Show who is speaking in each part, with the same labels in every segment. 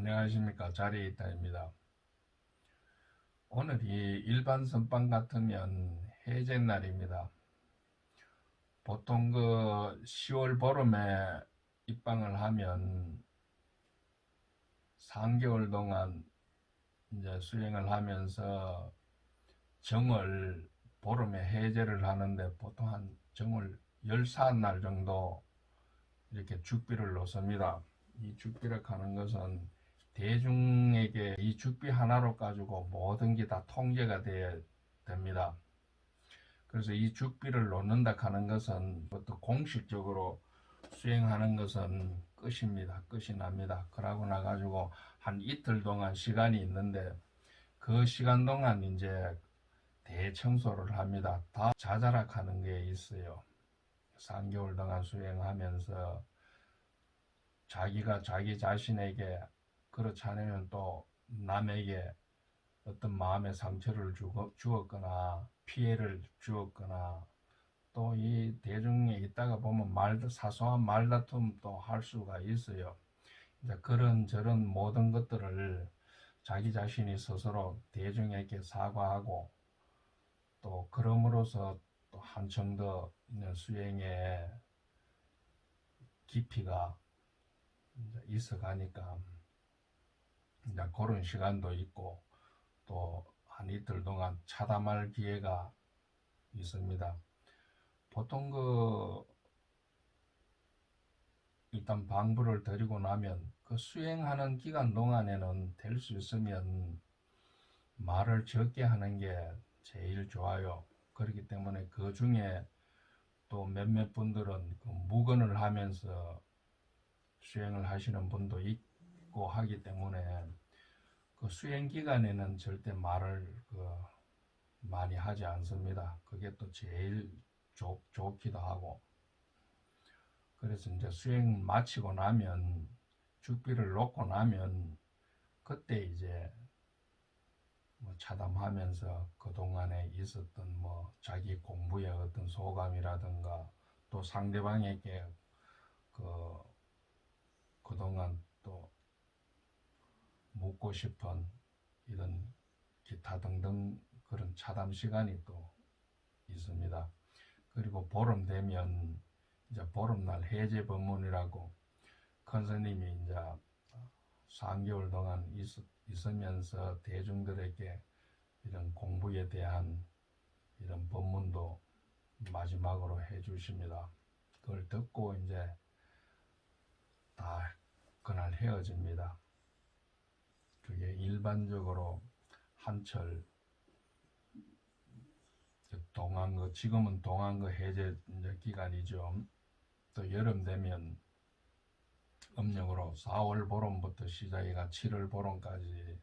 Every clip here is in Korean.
Speaker 1: 안녕하십니까 자리이타입니다. 오늘이 일반 선빵 같으면 해제 날입니다. 보통 그 10월 보름에 입방을 하면 3개월 동안 이제 수행을 하면서 정월 보름에 해제를 하는데 보통 한 정월 14날 정도 이렇게 죽비를 놓습니다. 이 죽비를 하는 것은 대중에게 이 죽비 하나로 가지고 모든 게 다 통제가 돼야 됩니다. 그래서 이 죽비를 놓는다 하는 것은 또 공식적으로 수행하는 것은 끝입니다. 끝이 납니다. 그러고 나가지고 한 이틀 동안 시간이 있는데 그 시간 동안 이제 대청소를 합니다. 다 자잘하는 게 있어요. 3개월 동안 수행하면서 자기가 자기 자신에게 그렇지 않으면 또 남에게 어떤 마음의 상처를 주었거나 피해를 주었거나 또 이 대중에 있다가 보면 말 사소한 말다툼도 할 수가 있어요. 이제 그런 저런 모든 것들을 자기 자신이 스스로 대중에게 사과하고 또 그럼으로써 또 한층 더 있는 수행의 깊이가 이제 있어 가니까 이제 그런 시간도 있고 또 한 이틀 동안 차담할 기회가 있습니다. 보통 그 일단 방부를 드리고 나면 그 수행하는 기간 동안에는 될 수 있으면 말을 적게 하는 게 제일 좋아요. 그렇기 때문에 그 중에 또 몇몇 분들은 그 무건을 하면서 수행을 하시는 분도 있고 하기 때문에 그 수행 기간에는 절대 말을 그 많이 하지 않습니다. 그게 또 제일 좋, 좋기도 하고 그래서 이제 수행 마치고 나면 죽비를 놓고 나면 그때 이제 뭐 차담하면서 그동안에 있었던 뭐 자기 공부의 어떤 소감이라든가 또 상대방에게 그 그동안 또 묻고 싶은 이런 기타 등등 그런 차담 시간이 또 있습니다. 그리고 보름 되면 이제 보름날 해제 법문이라고 큰 스님이 이제 3개월 동안 있, 있으면서 대중들에게 이런 공부에 대한 이런 법문도 마지막으로 해 주십니다. 그걸 듣고 이제 다 그날 헤어집니다. 그게 일반적으로 한철 동안거 지금은 동안거 해제 기간이죠. 또 여름 되면 음력으로 4월 보름부터 시작해가 7월 보름까지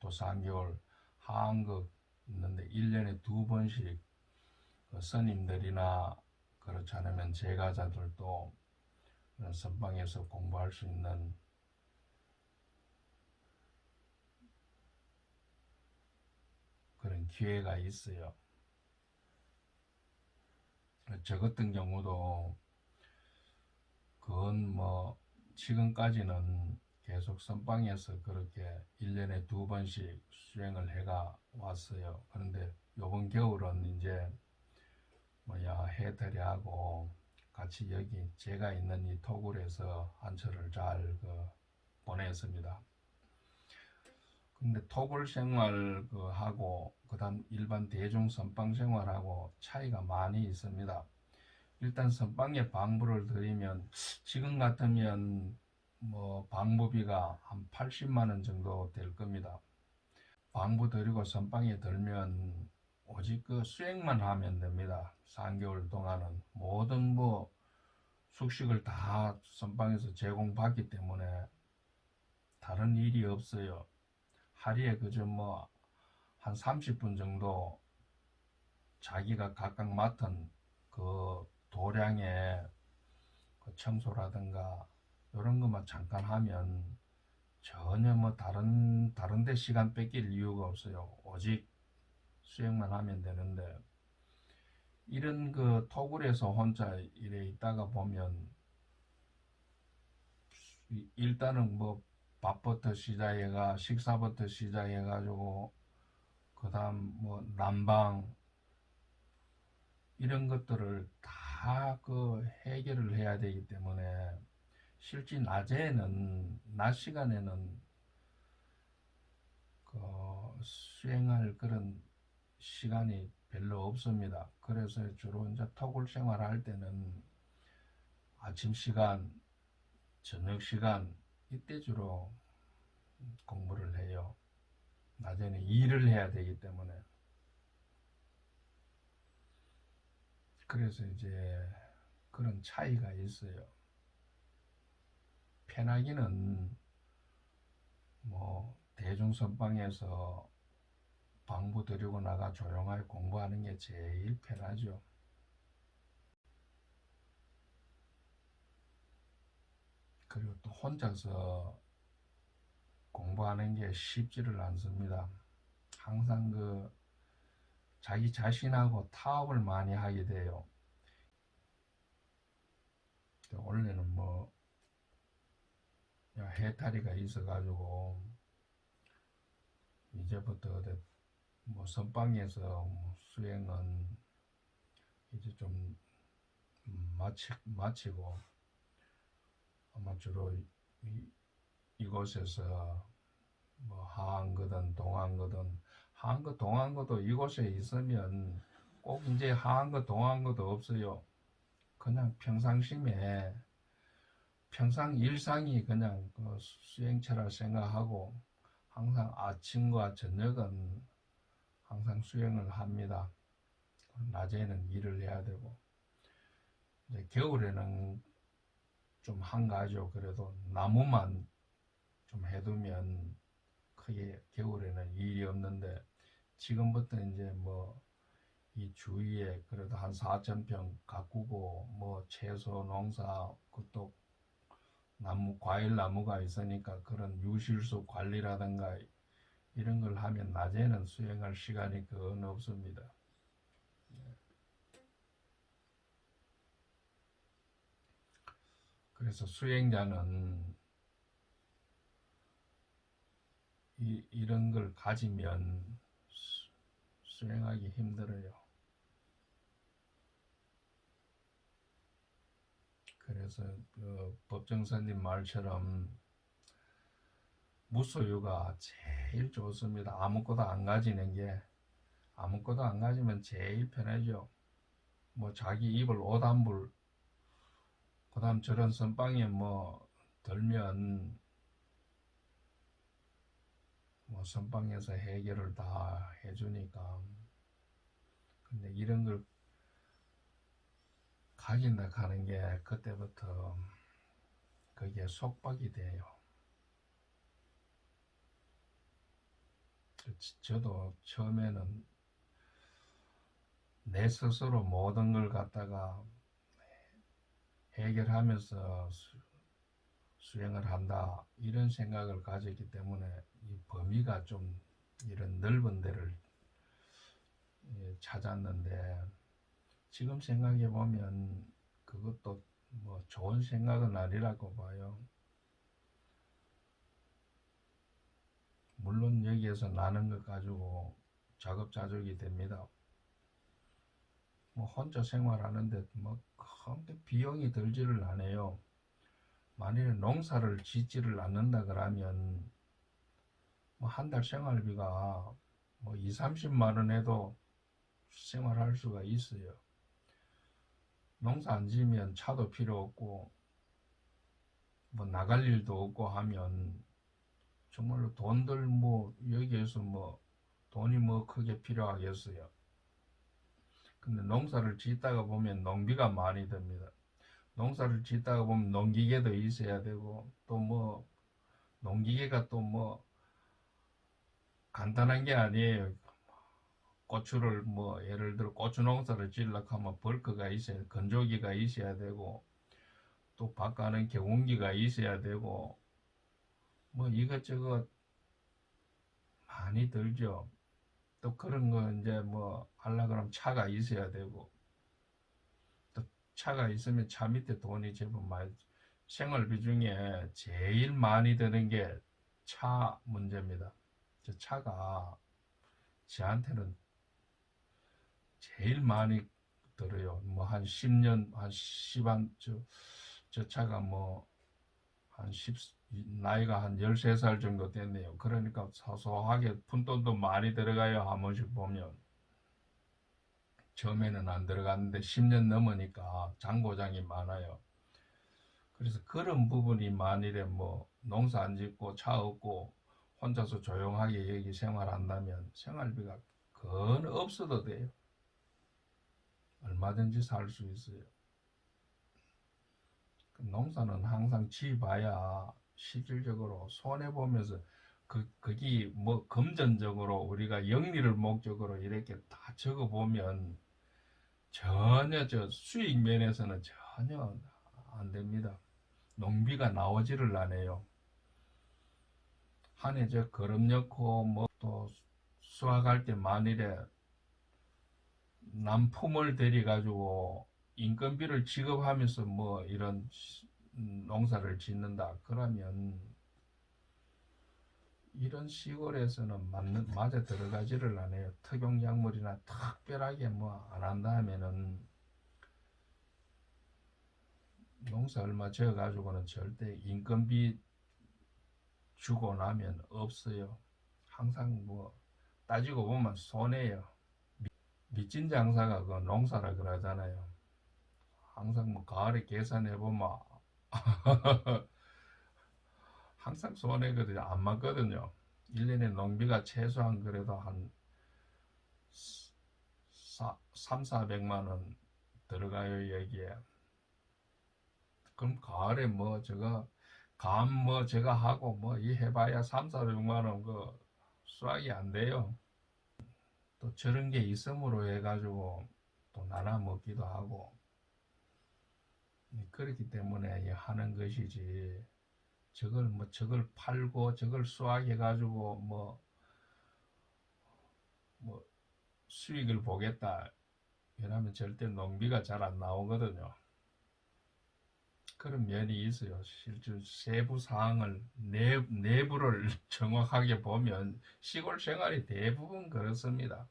Speaker 1: 또 3개월 하한거 있는데 1년에 두 번씩 그 스님들이나 그렇지 않으면 제가자들도 선방에서 공부할 수 있는 그런 기회가 있어요. 저 같은 경우도 그건 뭐 지금까지는 계속 선방에서 그렇게 1년에 두 번씩 수행을 해가 왔어요. 그런데 요번 겨울은 이제 뭐야 해달이하고 같이 여기 제가 있는 이 토굴에서 한철을 잘 그 보냈습니다. 근데 토굴 생활 그 하고 그다음 일반 대중 선방 생활하고 차이가 많이 있습니다. 일단 선방에 방부를 드리면 지금 같으면 뭐 방부비가 한 80만 원 정도 될 겁니다. 방부 드리고 선방에 들면 오직 그 수행만 하면 됩니다. 3개월 동안은 모든 뭐 숙식을 다 선방에서 제공받기 때문에 다른 일이 없어요. 하루에 그저 뭐 한 30분 정도 자기가 각각 맡은 그 도량의 그 청소라든가 이런 것만 잠깐 하면 전혀 뭐 다른 다른 데 시간 뺏길 이유가 없어요. 오직 수행만 하면 되는데 이런 그 토굴에서 혼자 이래 있다가 보면 일단은 뭐 밥부터 시작해가 식사부터 시작해가지고 그 다음 뭐 난방 이런 것들을 다 그 해결을 해야 되기 때문에 실제 낮에는 낮 시간에는 그 수행할 그런 시간이 별로 없습니다. 그래서 주로 이제 토굴 생활할 때는 아침 시간, 저녁 시간 이때 주로 공부를 해요. 낮에는 일을 해야 되기 때문에. 그래서 이제 그런 차이가 있어요. 편하기는 뭐 대중선방에서 방부 들이고 나가 조용하게 공부하는 게 제일 편하죠. 그리고 또 혼자서 공부하는 게 쉽지를 않습니다. 항상 그 자기 자신하고 타협을 많이 하게 돼요. 원래는 뭐 해탈이가 있어가지고 이제부터 뭐 선방에서 뭐 수행은 이제 좀 마치, 마치고 아마 주로 이, 이곳에서 뭐 하한거든 동한거든 하한거 동한거도 이곳에 있으면 꼭 이제 하한거 동한거도 없어요. 그냥 평상심에 평상 일상이 그냥 그 수행처라 생각하고 항상 아침과 저녁은 항상 수행을 합니다. 낮에는 일을 해야 되고 겨울에는 좀 한가하죠. 그래도 나무만 좀 해두면 크게 겨울에는 일이 없는데 지금부터 이제 뭐 이 주위에 그래도 한 4천 평 가꾸고 뭐 채소 농사 그것도 나무 과일 나무가 있으니까 그런 유실수 관리라든가 이런 걸 하면 낮에는 수행할 시간이 거의 없습니다. 그래서 수행자는 이, 이런 걸 가지면 수- 수행하기 힘들어요. 그래서 그 법정스님 말처럼 무소유가 제일 좋습니다. 아무것도 안 가지는 게 아무것도 안 가지면 제일 편하죠. 뭐 자기 입을 오단불 그 다음 저런 선방에 뭐 들면 뭐 선방에서 해결을 다 해주니까 근데 이런 걸 가진다 하는 게 그때부터 그게 속박이 돼요. 저- 저도 처음에는 내 스스로 모든 걸 갖다가 해결하면서 수, 수행을 한다 이런 생각을 가졌기 때문에 이 범위가 좀 이런 넓은 데를 예, 찾았는데 지금 생각해 보면 그것도 뭐 좋은 생각은 아니라고 봐요. 물론 여기에서 나는 것 가지고 자급자족이 됩니다. 뭐 혼자 생활하는데 뭐 큰 비용이 들지를 않아요. 만일에 농사를 짓지를 않는다 그러면 뭐 한 달 생활비가 뭐 2, 30만 원 해도 생활할 수가 있어요. 농사 안 지으면 차도 필요 없고 뭐 나갈 일도 없고 하면 정말로 돈들 뭐 여기에서 뭐 돈이 뭐 크게 필요하겠어요. 근데 농사를 짓다가 보면 농비가 많이 듭니다. 농사를 짓다가 보면 농기계도 있어야 되고 또 뭐 농기계가 또 뭐 간단한 게 아니에요. 고추를 뭐 예를 들어 고추 농사를 지으려고 하면 벌크가 있어야 건조기가 있어야 되고 또 바꿔는 경운기가 있어야 되고 뭐 이것저것 많이 들죠. 또 그런 거 이제 뭐 하려 그러면 차가 있어야 되고 또 차가 있으면 차 밑에 돈이 제법 많이 생활비 중에 제일 많이 드는 게 차 문제입니다. 저 차가 저한테는 제일 많이 들어요. 뭐 한 10년, 한 10한, 저, 저 차가 뭐, 한 10, 나이가 한 13살 정도 됐네요. 그러니까 사소하게 푼돈도 많이 들어가요. 한 번씩 보면. 처음에는 안 들어갔는데 10년 넘으니까 장고장이 많아요. 그래서 그런 부분이 만일에 뭐 농사 안 짓고 차 없고 혼자서 조용하게 여기 생활한다면 생활비가 건 없어도 돼요. 얼마든지 살 수 있어요. 그 농사는 항상 지어봐야 실질적으로 손해보면서 그, 거기 뭐 금전적으로 우리가 영리를 목적으로 이렇게 다 적어보면 전혀 저 수익 면에서는 전혀 안 됩니다. 농비가 나오지를 않아요. 한 해 저 거름 넣고 뭐 또 수확할 때 만일에 남품을 들여 가지고 인건비를 지급하면서 뭐 이런 농사를 짓는다 그러면 이런 시골에서는 맞는 맞아 들어가지를 않아요. 특용약물이나 특별하게 뭐 안 한다 하면은 농사 얼마 지어 가지고는 절대 인건비 주고 나면 없어요. 항상 뭐 따지고 보면 손해요. 미- 미친 장사가 그 농사라 그러잖아요. 항상 뭐 가을에 계산해 보면 항상 손해거든요. 안 맞거든요. 1년에 농비가 최소한 그래도 한 3, 400만 원 들어가요, 여기에. 그럼 가을에 뭐 저거 감뭐 제가 하고 뭐 이 해봐야 3, 400만 원 그 수확이 안 돼요. 또 저런 게 있음으로 해가지고 또 나눠 먹기도 하고 그렇기 때문에 이 하는 것이지 저걸 뭐 저걸 팔고 저걸 수확해 가지고 뭐 뭐 수익을 보겠다 이러면 절대 농비가 잘 안 나오거든요. 그런 면이 있어요. 실제 세부 사항을 내, 내부를 정확하게 보면 시골 생활이 대부분 그렇습니다.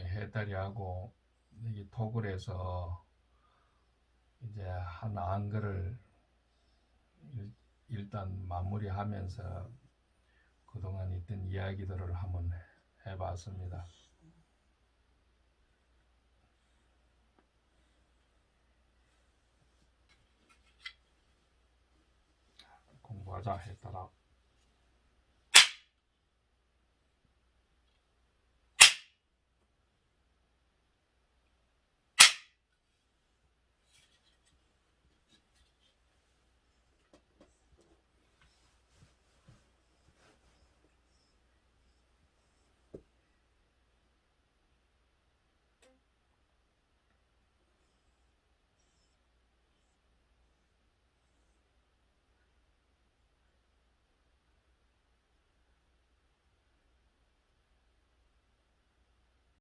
Speaker 1: 해달이하고 여기 토굴에서 이제 한 안글을 일- 일단 마무리하면서 그동안 있던 이야기들을 한번 해봤습니다. 공부하자 했더라.